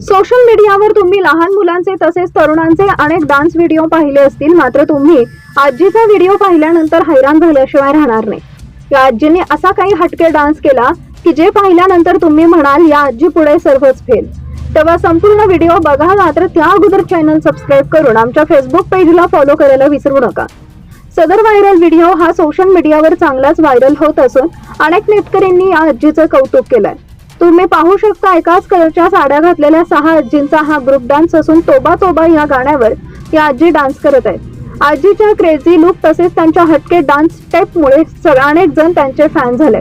Social मीडियावर तुम्ही लहान मुलांचे तसेच तरुणांचे अनेक डान्स व्हिडिओ पाहिले असतील. मात्र तुम्ही आजीचा व्हिडिओ पाहिल्यानंतर हैराण झाल्याशिवाय राहणार नाही. या आजीने असा काही हटके डान्स केला की जे पाहिल्यानंतर तुम्ही म्हणाल या आजी पुढे सर्वच फेल. तेव्हा संपूर्ण व्हिडिओ बघा मात्र त्या अगोदर चॅनल सबस्क्राईब करून आमच्या फेसबुक पेजला फॉलो करायला विसरू नका. सदर व्हायरल व्हिडिओ हा सोशल मीडियावर चांगलाच व्हायरल होत असून अनेक नेटकऱ्यांनी या आजीचं कौतुक केलंय. तुम्ही पाहू शकता एकाच कलरच्या साड्या घातलेल्या सहा आजींचा हा ग्रुप डान्स असून तोबा तोबा या गाण्यावर या आजी डान्स करत आहेत. आजीच्या क्रेझी लुक तसेच त्यांच्या हटके डान्स स्टेपमुळे अनेक जण त्यांचे फॅन झाले.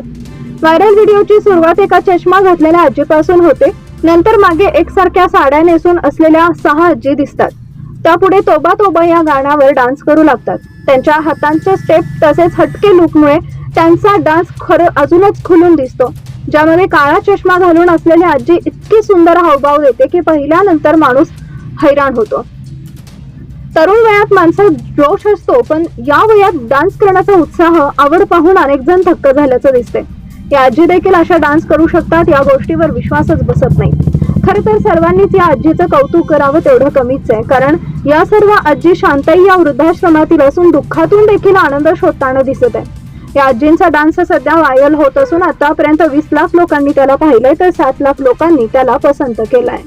व्हायरल व्हिडिओची सुरुवात एका चष्मा घातलेल्या आजीपासून होते. नंतर मागे एकसारख्या साड्या नेसून असलेल्या सहा आजी दिसतात. त्यापुढे तोबा तोबा या गाण्यावर डान्स करू लागतात. त्यांच्या हातांचे स्टेप तसेच हटके लुकमुळे त्यांचा डान्स खरं अजूनच खुलून दिसतो. ज्यामध्ये काळा चष्मा घालून असलेली आजी इतकी सुंदर हावभाव देते की पहिल्यानंतर माणूस हैराण होतो. तरुण वयात माणसात जोश असतो पण या वयात डान्स करण्याचा उत्साह आवड पाहून अनेक जण थक्क झाल्याचं दिसते या आजी देखील अशा डान्स करू शकतात या गोष्टीवर विश्वासच बसत नाही. खर तर सर्वांनीच या आजीचं कौतुक करावं तेवढं कमीच आहे कारण या सर्व आजी शांताई या वृद्धाश्रमातील असून दुःखातून देखील आनंद शोधताना दिसत आहे. या आजींचा डान्स सध्या व्हायरल होत असून आतापर्यंत वीस लाख लोकांनी त्याला पाहिलंय तर सात लाख लोकांनी त्याला पसंत केलाय.